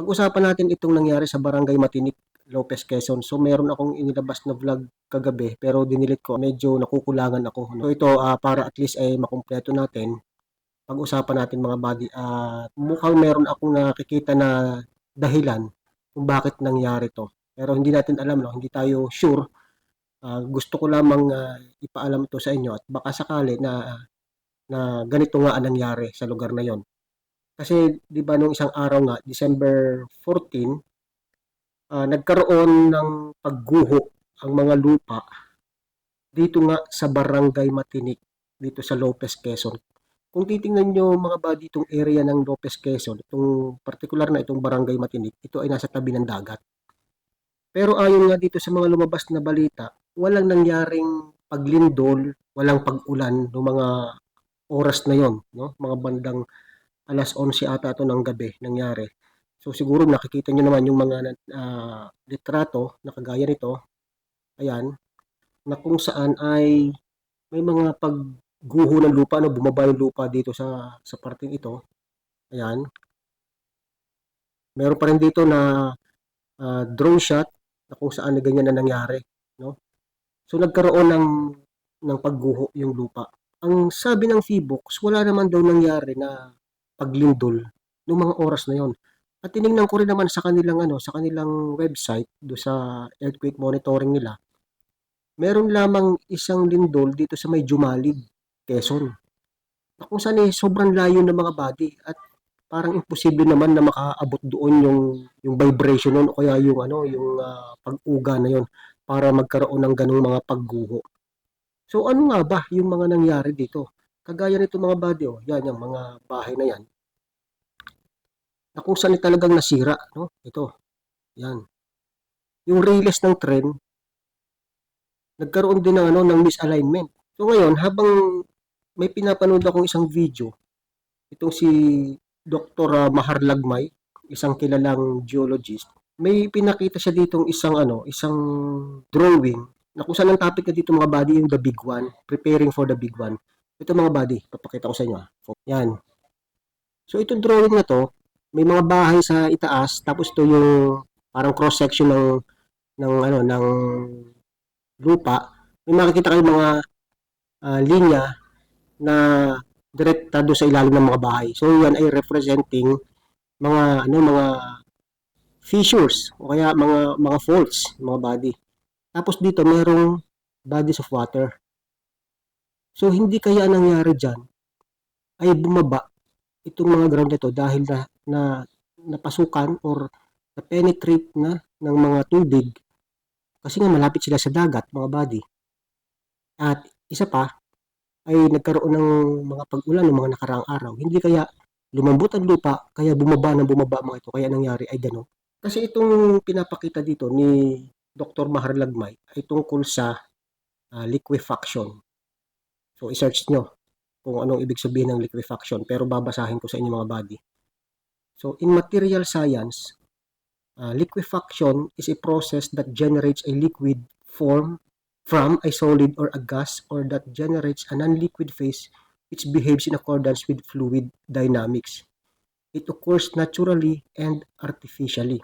Pag-usapan natin itong nangyari sa Barangay Matinik, Lopez, Quezon. So meron akong inilabas na vlog kagabi pero dinilit ko. Medyo nakukulangan ako. No? So ito ah, para at least ay makumpleto natin. Pag-usapan natin mga buddy. Ah, mukhang meron akong nakikita na dahilan kung bakit nangyari to. Pero hindi natin alam, no? hindi tayo sure. Ah, gusto ko lamang ah, ipaalam ito sa inyo at baka sakali na na ganito nga ang nangyari sa lugar na yon. Kasi 'di ba nung isang araw nga, December 14, ah, nagkaroon ng pagguho ang mga lupa dito nga sa Barangay Matinik, dito sa Lopez, Quezon. Kung titingnan nyo mga ba ditong area ng Lopez, Quezon, itong particular na itong Barangay Matinik, ito ay nasa tabi ng dagat. Pero ayon nga dito sa mga lumabas na balita, walang nangyaring paglindol, walang pag-ulan ng mga oras na yon, no? Mga bandang alas 11 ata ito ng gabi nangyari. So siguro nakikita nyo naman yung mga uh, litrato na kagaya nito. Ayan. Na kung saan ay may mga pagguho ng lupa, no, bumaba yung lupa dito sa sa parting ito. Ayan. Meron pa rin dito na uh, drone shot na kung saan na ganyan na nangyari, no? So nagkaroon ng ng pagguho yung lupa. Ang sabi ng Feebox, wala naman daw nangyari na paglindol ng mga oras na yon. At tiningnan ko rin naman sa kanilang ano, sa kanilang website do sa earthquake monitoring nila. Meron lamang isang lindol dito sa may Jumalig, Quezon. Na kung saan eh, sobrang layo ng mga body at parang imposible naman na makaabot doon yung yung vibration noon o kaya yung ano yung uh, pag-uga na yon para magkaroon ng ganung mga pagguho. So ano nga ba yung mga nangyari dito? Kagaya nito mga body, oh, yan yung mga bahay na yan. Na kung saan talagang nasira, no? Ito, yan. Yung relays ng tren, nagkaroon din ng, ano, ng misalignment. So ngayon, habang may pinapanood akong isang video, itong si Dr. Ah, Mahar Lagmay, isang kilalang geologist, may pinakita siya ditong isang ano, isang drawing na kung saan ang topic na dito mga body yung the big one, preparing for the big one. Ito mga body, papakita ko sa inyo. Ah. Yan. So itong drawing na to, may mga bahay sa itaas, tapos ito yung parang cross section ng ng ano ng lupa. May makikita kayo mga uh, linya na direkta sa ilalim ng mga bahay. So yan ay representing mga ano mga fissures o kaya mga mga faults, mga body. Tapos dito merong bodies of water. So hindi kaya nangyari diyan ay bumaba itong mga ground nito dahil na, na napasukan or na-penetrate na ng mga tubig kasi nga malapit sila sa dagat, mga body. At isa pa, ay nagkaroon ng mga pag-ulan ng mga nakaraang araw. Hindi kaya lumambot ang lupa, kaya bumaba ng bumaba mga ito, kaya nangyari ay gano'n. Kasi itong pinapakita dito ni Dr. Mahar Lagmay ay tungkol sa uh, liquefaction. So, i-search nyo kung anong ibig sabihin ng liquefaction pero babasahin ko sa inyo mga body. So, in material science, uh, liquefaction is a process that generates a liquid form from a solid or a gas or that generates a non-liquid phase which behaves in accordance with fluid dynamics. It occurs naturally and artificially.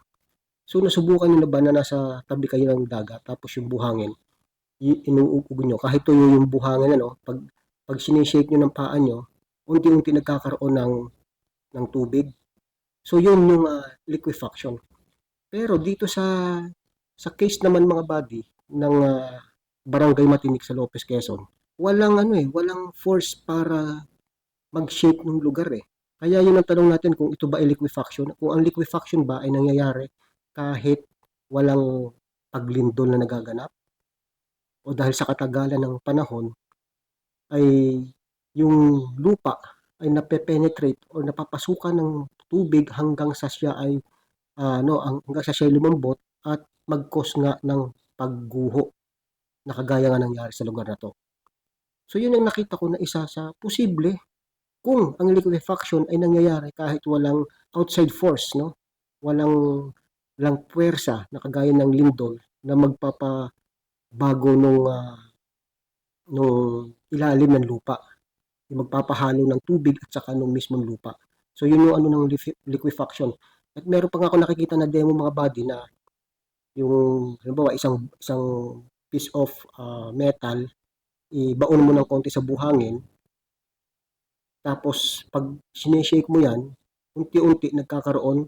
So, nasubukan nyo na ba na nasa tabi kayo ng dagat tapos yung buhangin, inuugog nyo, kahit tuyo yung buhangin, ano, pag, pag sinishake nyo ng paa nyo, unti-unti nagkakaroon ng, ng tubig. So, yun yung uh, liquefaction. Pero dito sa sa case naman mga body ng uh, Barangay Matinik sa Lopez, Quezon, walang ano eh, walang force para mag-shake ng lugar eh. Kaya yun ang tanong natin kung ito ba ay liquefaction. Kung ang liquefaction ba ay nangyayari kahit walang paglindol na nagaganap o dahil sa katagalan ng panahon ay yung lupa ay napepenetrate o napapasukan ng tubig hanggang sa siya ay uh, no, hanggang sa siya ay lumambot at mag-cause nga ng pagguho na kagaya nga nangyari sa lugar na to. So yun ang nakita ko na isa sa posible kung ang liquefaction ay nangyayari kahit walang outside force, no? Walang lang puwersa na kagaya ng lindol na magpapabago nung uh, nung ilalim ng lupa. Yung magpapahalo ng tubig at saka nung mismong lupa. So yun yung ano ng liquefaction. At meron pa nga ako nakikita na demo mga buddy na yung halimbawa isang isang piece of ah, metal ibaon mo ng konti sa buhangin tapos pag sineshake mo yan unti-unti nagkakaroon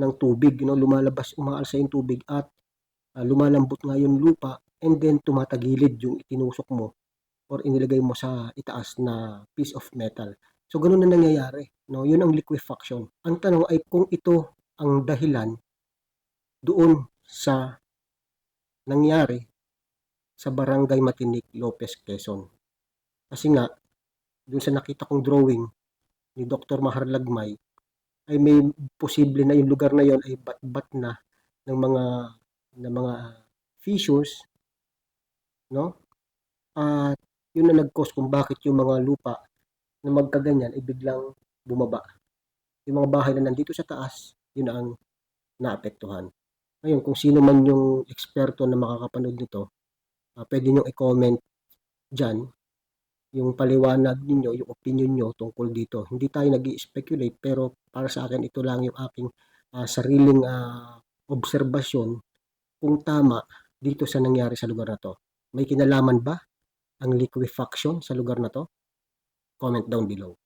ng tubig no lumalabas umaalsa yung tubig at ah, lumalambot nga yung lupa and then tumatagilid yung itinusok mo or inilagay mo sa itaas na piece of metal. So ganun na nangyayari, no? Yun ang liquefaction. Ang tanong ay kung ito ang dahilan doon sa nangyari sa Barangay Matinik, Lopez, Quezon. Kasi nga, doon sa nakita kong drawing ni Dr. Mahar Lagmay, ay may posible na yung lugar na yon ay bat-bat na ng mga ng mga fissures, no? At yun na nag-cause kung bakit yung mga lupa na magkaganyan ay biglang bumaba. Yung mga bahay na nandito sa taas, yun ang naapektuhan. Ngayon, kung sino man yung eksperto na makakapanood nito, ah, pwede nyo i-comment dyan yung paliwanag ninyo, yung opinion nyo tungkol dito. Hindi tayo nag speculate pero para sa akin ito lang yung aking ah, sariling ah, obserbasyon kung tama dito sa nangyari sa lugar na to. May kinalaman ba ang liquefaction sa lugar na to? Comment down below.